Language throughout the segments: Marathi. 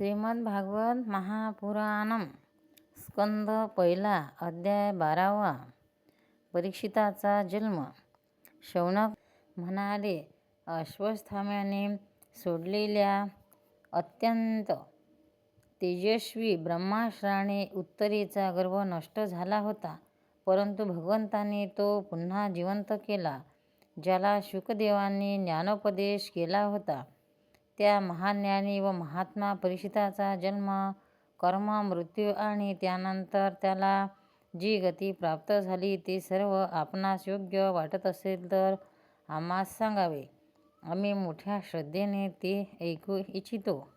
श्रीमद भागवत महापुराणम स्कंद पहिला अध्याय बारावा परीक्षिताचा जन्म शौनक म्हणाले अश्वस्थाम्याने सोडलेल्या अत्यंत तेजस्वी ब्रह्माश्राने उत्तरेचा गर्भ नष्ट झाला होता परंतु भगवंताने तो पुन्हा जिवंत केला ज्याला शुकदेवांनी ज्ञानोपदेश केला होता त्या महाज्ञानी व महात्मा परीक्षिताचा जन्म कर्म मृत्यू आणि त्यानंतर त्याला जी गती प्राप्त झाली ती सर्व आपणास योग्य वाटत असेल तर आम्हास सांगावे. आम्ही मोठ्या श्रद्धेने ते ऐकू इच्छितो.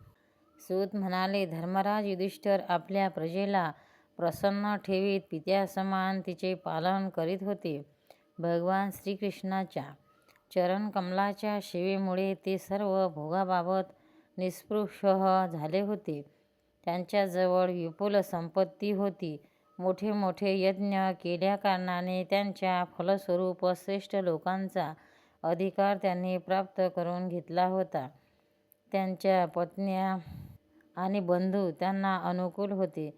सूत म्हणाले धर्मराज युधिष्ठिर आपल्या प्रजेला प्रसन्न ठेवीत. पित्यासमान तिचे पालन करीत होते. भगवान श्रीकृष्णाच्या चरणकमलाच्या सेवेमुळे ते सर्व भोगाबाबत निस्पृह झाले होते. त्यांच्याजवळ विपुल संपत्ती होती. मोठे मोठे यज्ञ केल्याकारणाने त्यांच्या फलस्वरूप श्रेष्ठ लोकांचा अधिकार त्यांनी प्राप्त करून घेतला होता. त्यांच्या पत्न्या आणि बंधू त्यांना अनुकूल होते.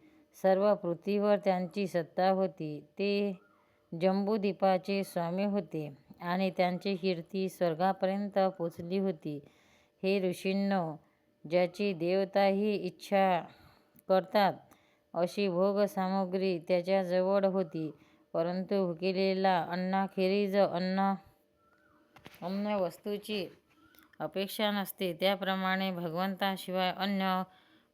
सर्व पृथ्वीवर त्यांची सत्ता होती. ते जंबूद्वीपाचे स्वामी होते. आणि त्यांची कीर्ती स्वर्गापर्यंत पोचली होती. हे ऋषींनो ज्याची देवताही इच्छा करतात अशी भोगसामुग्री त्याच्याजवळ होती. परंतु भुकेलेला अन्नाखेरीज अन्न अन्य वस्तूची अपेक्षा नसते. त्याप्रमाणे भगवंताशिवाय अन्य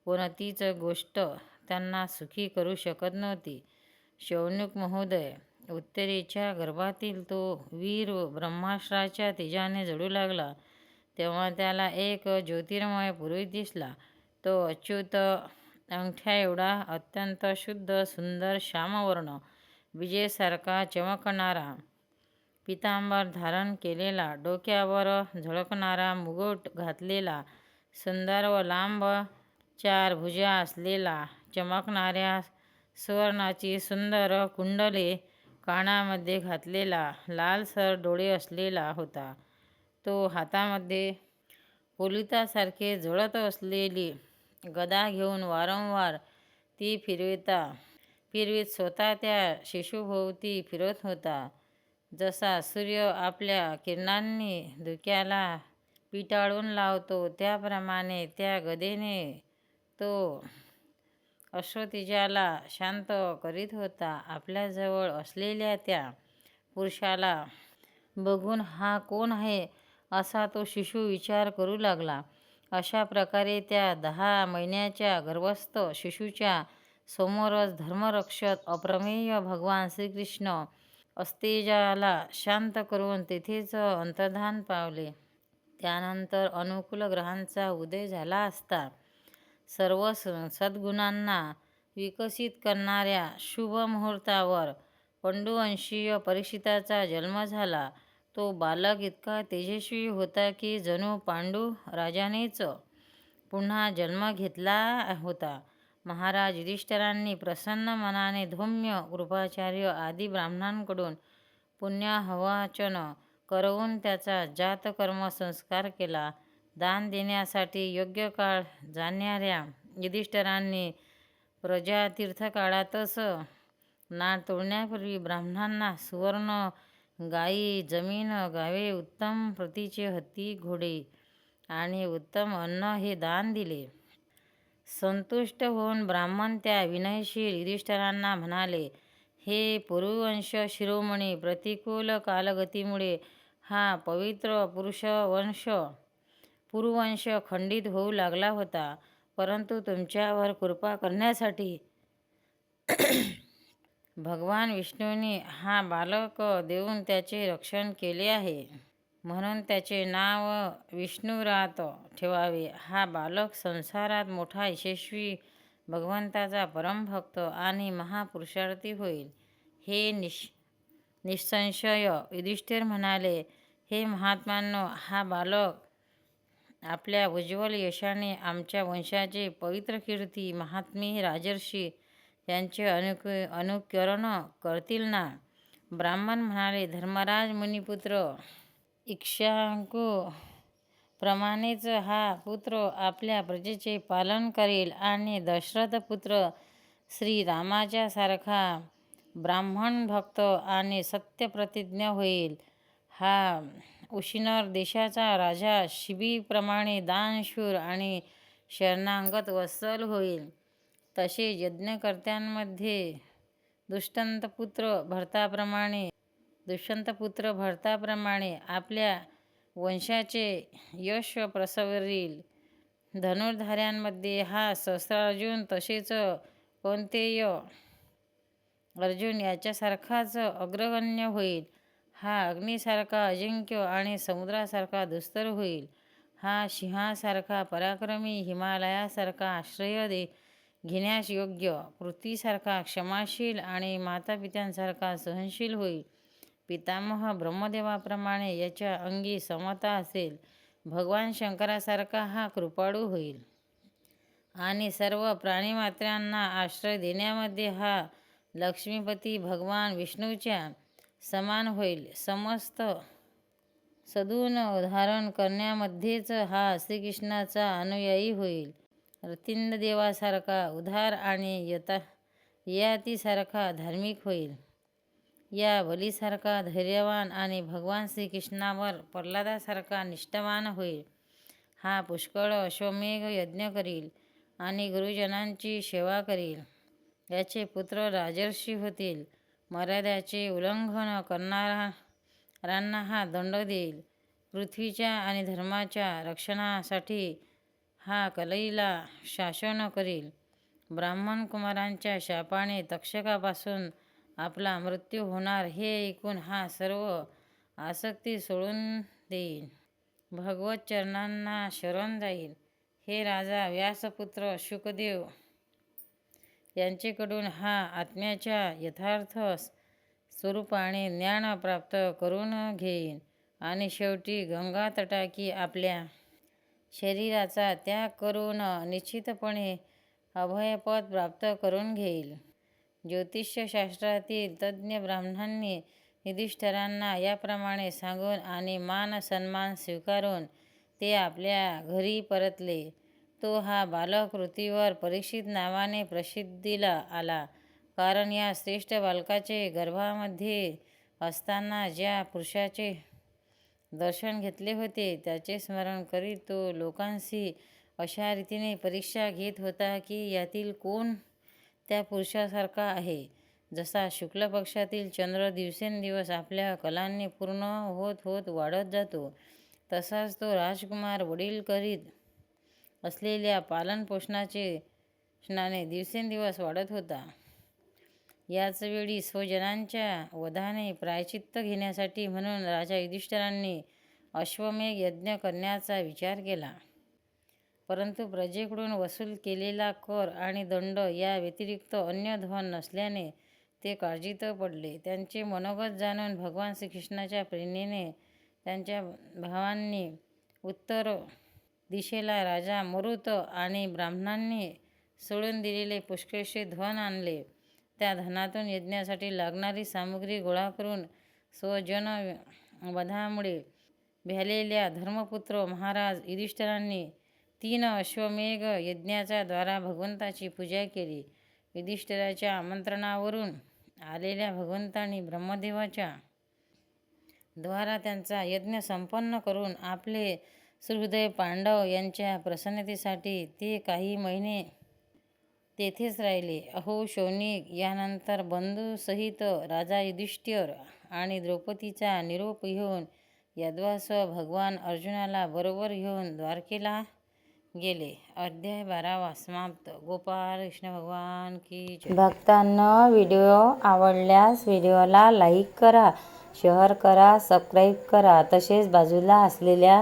कोणतीच गोष्ट त्यांना सुखी करू शकत नव्हती. शौनुक महोदय उत्तरेच्या गर्भातील तो वीर ब्रह्मास्त्राच्या तेजाने जळू लागला. तेव्हा त्याला एक ज्योतिर्मय पुरुष दिसला. तो अच्युत अंगठ्या एवढा अत्यंत शुद्ध सुंदर श्यामवर्ण विजेसारखा चमकणारा पितांबर धारण केलेला डोक्यावर झळकणारा मुगोट घातलेला सुंदर व लांब चार भुजा असलेला चमकणाऱ्या सुवर्णाची सुंदर कुंडले कानामध्ये घातलेला लालसर डोळे असलेला होता. तो हातामध्ये पोलितासारखे जळत असलेली गदा घेऊन वारंवार ती फिरविता फिरवीत स्वतः त्या शिशुभोवती फिरत होता. जसा सूर्य आपल्या किरणांनी धुक्याला पिटाळून लावतो त्याप्रमाणे त्या गदेने तो अश्वतेजाला शांत करीत होता आपल्याजवळ असलेल्या त्या पुरुषाला बघून हा कोण आहे असा तो शिशु विचार करू लागला. अशा प्रकारे त्या दहा महिन्याच्या गर्भस्थ शिशूच्या समोरच धर्मरक्षक अप्रमेय भगवान श्रीकृष्ण अस्तेजाला शांत करून तेथेच अंतर्धान पावले. त्यानंतर अनुकूल ग्रहांचा उदय झाला असता सर्व सद्गुणांना विकसित करणाऱ्या शुभ मुहूर्तावर पंडुवंशीय परीक्षिताचा जन्म झाला. तो बालक इतका तेजस्वी होता की जणू पांडू राजानेच पुन्हा जन्म घेतला होता. महाराज युधिष्ठिरांनी प्रसन्न मनाने धौम्य कृपाचार्य आदी ब्राह्मणांकडून पुण्याहवाचन करवून त्याचा जातकर्म संस्कार केला. दान देण्यासाठी योग्य काळ जाणणाऱ्या युधिष्ठिरांनी प्रजातीर्थकाळातच नाळ तोडण्यापूर्वी ब्राह्मणांना सुवर्ण गायी जमीन गावे उत्तम प्रतीचे हत्ती घोडे आणि उत्तम अन्न हे दान दिले. संतुष्ट होऊन ब्राह्मण त्या विनयशील युधिष्ठिरांना म्हणाले हे पुरुवंश शिरोमणी प्रतिकूल कालगतीमुळे हा पवित्र पुरुषवंश पुरुवंश खंडित होऊ लागला होता. परंतु तुमच्यावर कृपा करण्यासाठी भगवान विष्णूंनी हा बालक देऊन त्याचे रक्षण केले आहे. म्हणून त्याचे नाव विष्णुरात ठेवावे. हा बालक संसारात मोठा यशस्वी भगवंताचा परमभक्त आणि महापुरुषार्थी होईल. हे निश निसंशय युधिष्ठिर म्हणाले हे महात्म्यांनो हा बालक आपल्या उज्ज्वल यशाने आमच्या वंशाचे पवित्र कीर्ती महात्मे राजर्षी यांचे अनुक अनुकरण करतील ना? ब्राह्मण म्हणाले धर्मराज मुनिपुत्र इक्षांकू प्रमाणेच हा पुत्र आपल्या प्रजेचे पालन करेल आणि दशरथ पुत्र श्रीरामाच्या सारखा ब्राह्मण भक्त आणि सत्यप्रतिज्ञ होईल. हा उशिनर देशाचा राजा. शिबीप्रमाणे दानशूर आणि शरणागत वत्सल होईल. तसे यज्ञकर्त्यांमध्ये दुष्यंतपुत्र भरताप्रमाणे दुष्यंतपुत्र भरताप्रमाणे आपल्या वंशाचे यश प्रसवरील धनुर्धाऱ्यांमध्ये हा सहस्रार्जुन तसेच कोणतेय? अर्जुन याच्यासारखाच अग्रगण्य होईल. हा अग्नीसारखा अजिंक्य आणि समुद्रासारखा दुस्तर होईल. हा सिंहासारखा पराक्रमी हिमालयासारखा आश्रय दे घेण्यास योग्य पृथ्वीसारखा क्षमाशील आणि मातापित्यांसारखा सहनशील होईल. पितामह ब्रह्मदेवाप्रमाणे याच्या अंगी समता असेल. भगवान शंकरासारखा हा कृपाळू होईल. आणि सर्व प्राणीमात्र्यांना आश्रय देण्यामध्ये हा लक्ष्मीपती भगवान विष्णूच्या समान होईल. समस्त सदून धारण करण्यामध्येच हा श्रीकृष्णाचा अनुयायी होईल. रतिंद देवासारखा उदार आणि यता ययातीसारखा धार्मिक होईल. या बलीसारखा धैर्यवान आणि भगवान श्रीकृष्णावर प्रल्हादासारखा निष्ठावान होईल. हा पुष्कळ अश्वमेघ यज्ञ करील आणि गुरुजनांची सेवा करील. याचे पुत्र राजर्षी होतील. मर्यादाचे उल्लंघन करणाऱ्यांना हा दंड देईल. पृथ्वीच्या आणि धर्माच्या रक्षणासाठी हा कलईला शासन करील. ब्राह्मण कुमारांच्या शापाने तक्षकापासून आपला मृत्यू होणार हे ऐकून हा सर्व आसक्ती सोडून देईल भगवत चरणांना शरण जाईल. हे राजा व्यासपुत्र शुकदेव यांचेकडून हा आत्म्याच्या यथार्थ स्वरूपाने ज्ञान प्राप्त करून घेईन. आणि शेवटी गंगा तटाकी आपल्या शरीराचा त्याग करून निश्चितपणे अभयपद प्राप्त करून घेईल. ज्योतिषशास्त्रातील तज्ज्ञ ब्राह्मणांनी निधिष्ठरांना याप्रमाणे सांगून आणि मान सन्मान स्वीकारून ते आपल्या घरी परतले. तो हा बालक परीक्षित नावाने प्रसिद्धीला आला. कारण या श्रेष्ठ बालकाचे गर्भामध्ये असताना ज्या पुरुषाचे दर्शन घेतले होते त्याचे स्मरण करीत तो लोकांशी अशा रीतीने परीक्षा घेत होता की यातील कोण त्या पुरुषासारखा आहे. जसा शुक्ल पक्षातील चंद्र दिवसेंदिवस आपल्या कलांनी पूर्ण होत होत वाढत जातो तसाच तो राजकुमार वडील करीत असलेल्या पालनपोषणाचे स्नाने दिवसेंदिवस वाढत होता. याच वेळी स्वजनांच्या वधाने प्रायचित्त घेण्यासाठी म्हणून राजा युधिष्ठिरांनी अश्वमेघ यज्ञ करण्याचा विचार केला. परंतु प्रजेकडून वसूल केलेला कर आणि दंड या व्यतिरिक्त अन्य धन नसल्याने ते काळजीत पडले. त्यांचे मनोगत जाणून भगवान श्रीकृष्णाच्या प्रेरणेने त्यांच्या भावांनी उत्तर दिशेला राजा मरुत आणि ब्राह्मणांनी सोडून दिलेले पुष्कळशे धन आणले. त्या धनातून यज्ञासाठी लागणारी सामुग्री गोळा करून स्वजन वधामुळे भ्यालेल्या धर्मपुत्र महाराज युधिष्ठिरांनी तीन अश्वमेघ यज्ञाच्या द्वारा भगवंताची पूजा केली. युधिष्ठिराच्या आमंत्रणावरून आलेल्या भगवंतांनी ब्रह्मदेवाच्या द्वारा त्यांचा यज्ञ संपन्न करून आपले सुहृदय पांडव यांच्या प्रसन्नतेसाठी ते काही महिने तेथेच राहिले. अहो शौनिक यानंतर बंधूसहित राजा युधिष्ठिर आणि द्रौपदीचा निरोप घेऊन यद्वास भगवान अर्जुनाला बरोबर घेऊन द्वारकेला गेले. अध्याय बारावा समाप्त. गोपाळ कृष्ण भगवान की भक्तांना व्हिडिओ आवडल्यास व्हिडिओला लाईक करा शेअर करा सबस्क्राईब करा. तसेच बाजूला असलेल्या